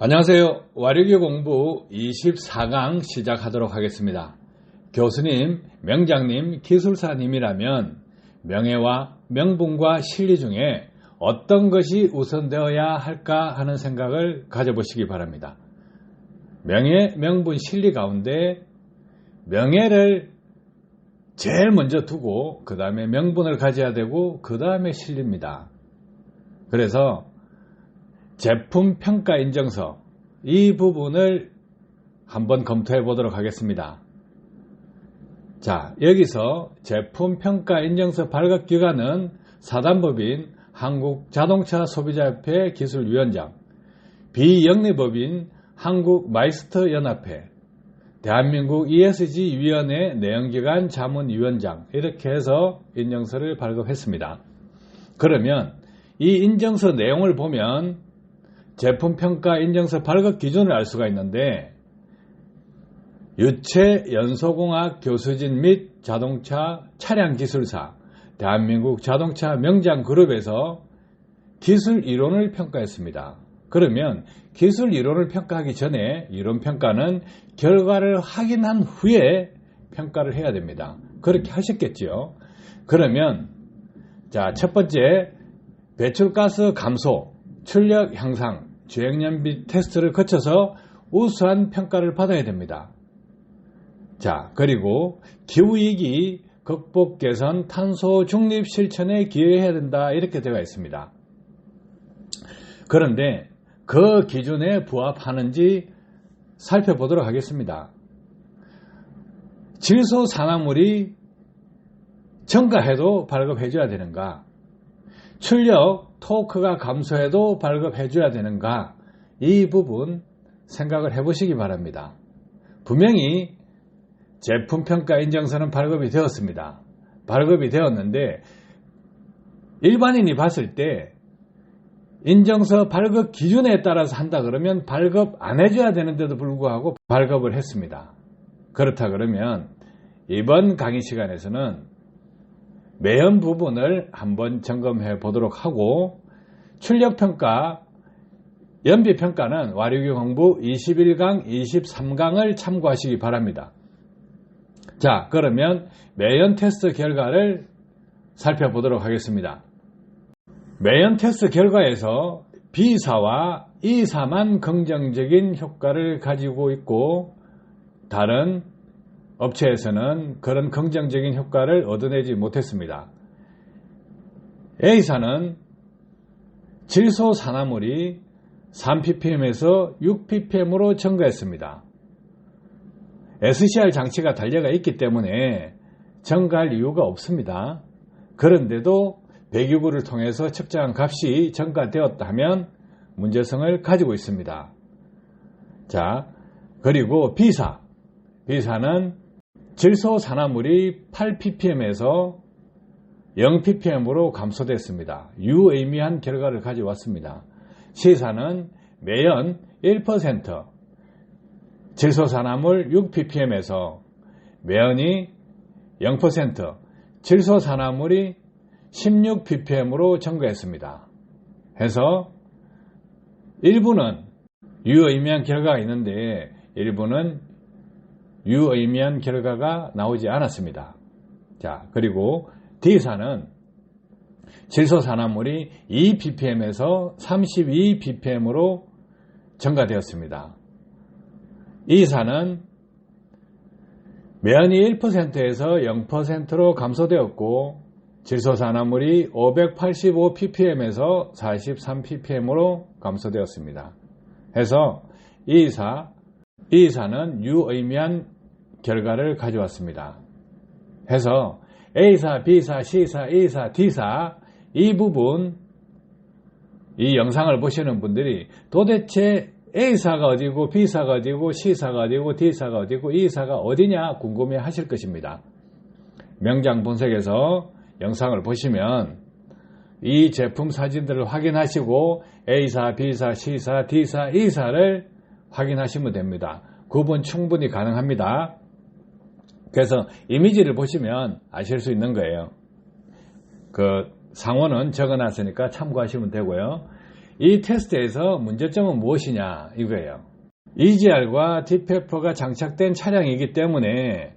안녕하세요. 와류기 공부 24강 시작하도록 하겠습니다. 교수님, 명장님, 기술사님이라면 명예와 명분과 실리 중에 어떤 것이 우선되어야 할까 하는 생각을 가져보시기 바랍니다. 명예, 명분, 실리 가운데 명예를 제일 먼저 두고 그 다음에 명분을 가져야 되고 그 다음에 실리입니다. 그래서 제품 평가 인정서 이 부분을 한번 검토해 보도록 하겠습니다. 자, 여기서 제품 평가 인정서 발급 기관은 사단법인 한국자동차소비자협회 기술위원장, 비영리법인 한국마이스터연합회, 대한민국 ESG위원회 내연기관 자문위원장 이렇게 해서 인정서를 발급했습니다. 그러면 이 인정서 내용을 보면 제품 평가 인정서 발급 기준을 알 수가 있는데 유체 연소공학 교수진 및 자동차 차량 기술사 대한민국 자동차 명장 그룹에서 기술 이론을 평가했습니다. 그러면 기술 이론을 평가하기 전에 이론 평가는 결과를 확인한 후에 평가를 해야 됩니다. 그렇게 하셨겠지요. 그러면 자, 첫 번째 배출가스 감소, 출력 향상, 주행연비 테스트를 거쳐서 우수한 평가를 받아야 됩니다. 자, 그리고 기후위기 극복 개선 탄소 중립 실천에 기여해야 된다. 이렇게 되어 있습니다. 그런데 그 기준에 부합하는지 살펴보도록 하겠습니다. 질소 산화물이 증가해도 발급해줘야 되는가? 출력 토크가 감소해도 발급해줘야 되는가? 이 부분 생각을 해보시기 바랍니다. 분명히 제품 평가 인정서는 발급이 되었습니다. 발급이 되었는데 일반인이 봤을 때 인정서 발급 기준에 따라서 한다 그러면 발급 안 해줘야 되는데도 불구하고 발급을 했습니다. 그렇다 그러면 이번 강의 시간에서는 매연 부분을 한번 점검해 보도록 하고 출력평가, 연비평가는 와류기 공부 21강, 23강을 참고하시기 바랍니다. 자, 그러면 매연 테스트 결과를 살펴보도록 하겠습니다. 매연 테스트 결과에서 B사와 E사만 긍정적인 효과를 가지고 있고 다른 업체에서는 그런 긍정적인 효과를 얻어내지 못했습니다. A사는 질소 산화물이 3ppm에서 6ppm으로 증가했습니다. SCR 장치가 달려가 있기 때문에 증가할 이유가 없습니다. 그런데도 배기구를 통해서 측정한 값이 증가되었다면 문제성을 가지고 있습니다. 자, 그리고 B사. B사는 질소 산화물이 8ppm에서 0ppm으로 감소됐습니다. 유의미한 결과를 가져왔습니다. C사는 매연 1%, 질소 산화물 6ppm에서 매연이 0%, 질소 산화물이 16ppm으로 증가했습니다. 해서 일부는 유의미한 결과가 있는데 일부는 유의미한 결과가 나오지 않았습니다. 자, 그리고 D사는 질소산화물이 2ppm에서 32ppm으로 증가되었습니다. E사는 매연이 1%에서 0%로 감소되었고 질소산화물이 585ppm에서 43ppm으로 감소되었습니다. 해서 E사, E사는 유의미한 결과를 가져왔습니다. 해서 A사, B사, C사, E사, D사 이 부분 이 영상을 보시는 분들이 도대체 A사가 어디고 B사가 어디고 C사가 어디고 D사가 어디고 E사가 어디냐 궁금해 하실 것입니다. 명장 본색에서 영상을 보시면 이 제품 사진들을 확인하시고 A사, B사, C사, D사, E사를 확인하시면 됩니다. 구분 충분히 가능합니다. 그래서 이미지를 보시면 아실 수 있는 거예요. 그 상호는 적어놨으니까 참고하시면 되고요. 이 테스트에서 문제점은 무엇이냐 이거예요. EGR과 DPF가 장착된 차량이기 때문에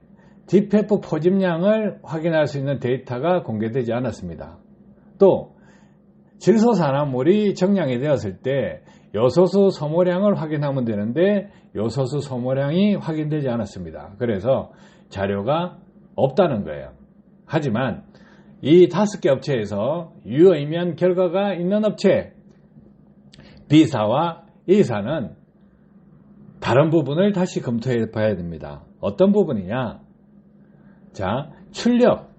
DPF 포집량을 확인할 수 있는 데이터가 공개되지 않았습니다. 또 질소산화물이 정량이 되었을 때 요소수 소모량을 확인하면 되는데 요소수 소모량이 확인되지 않았습니다. 그래서 자료가 없다는 거예요. 하지만 이 다섯 개 업체에서 유의미한 결과가 있는 업체 B사와 E사는 다른 부분을 다시 검토해 봐야 됩니다. 어떤 부분이냐? 자, 출력,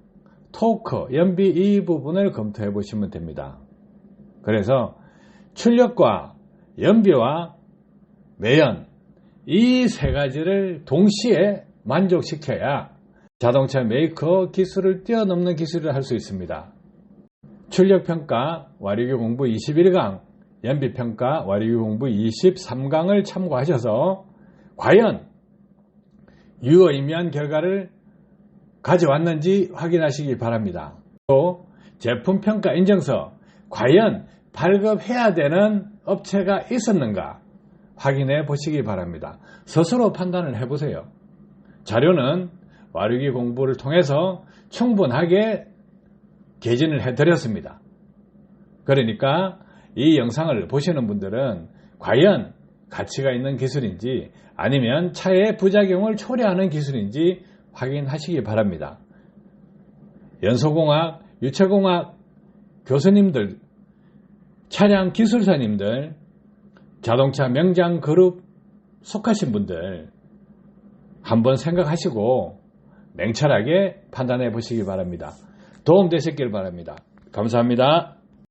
토크, 연비 이 부분을 검토해 보시면 됩니다. 그래서 출력과 연비와 매연 이 세 가지를 동시에 만족시켜야 자동차 메이커 기술을 뛰어넘는 기술을 할 수 있습니다. 출력평가 와류기 공부 21강, 연비평가 와류기 공부 23강을 참고하셔서 과연 유의미한 결과를 가져왔는지 확인하시기 바랍니다. 또 제품평가 인증서 과연 발급해야 되는 업체가 있었는가 확인해 보시기 바랍니다. 스스로 판단을 해보세요. 자료는 와류기 공부를 통해서 충분하게 개진을 해드렸습니다. 그러니까 이 영상을 보시는 분들은 과연 가치가 있는 기술인지 아니면 차의 부작용을 초래하는 기술인지 확인하시기 바랍니다. 연소공학, 유체공학 교수님들, 차량 기술사님들, 자동차 명장 그룹 속하신 분들 한번 생각하시고 냉철하게 판단해 보시기 바랍니다. 도움 되셨길 바랍니다. 감사합니다.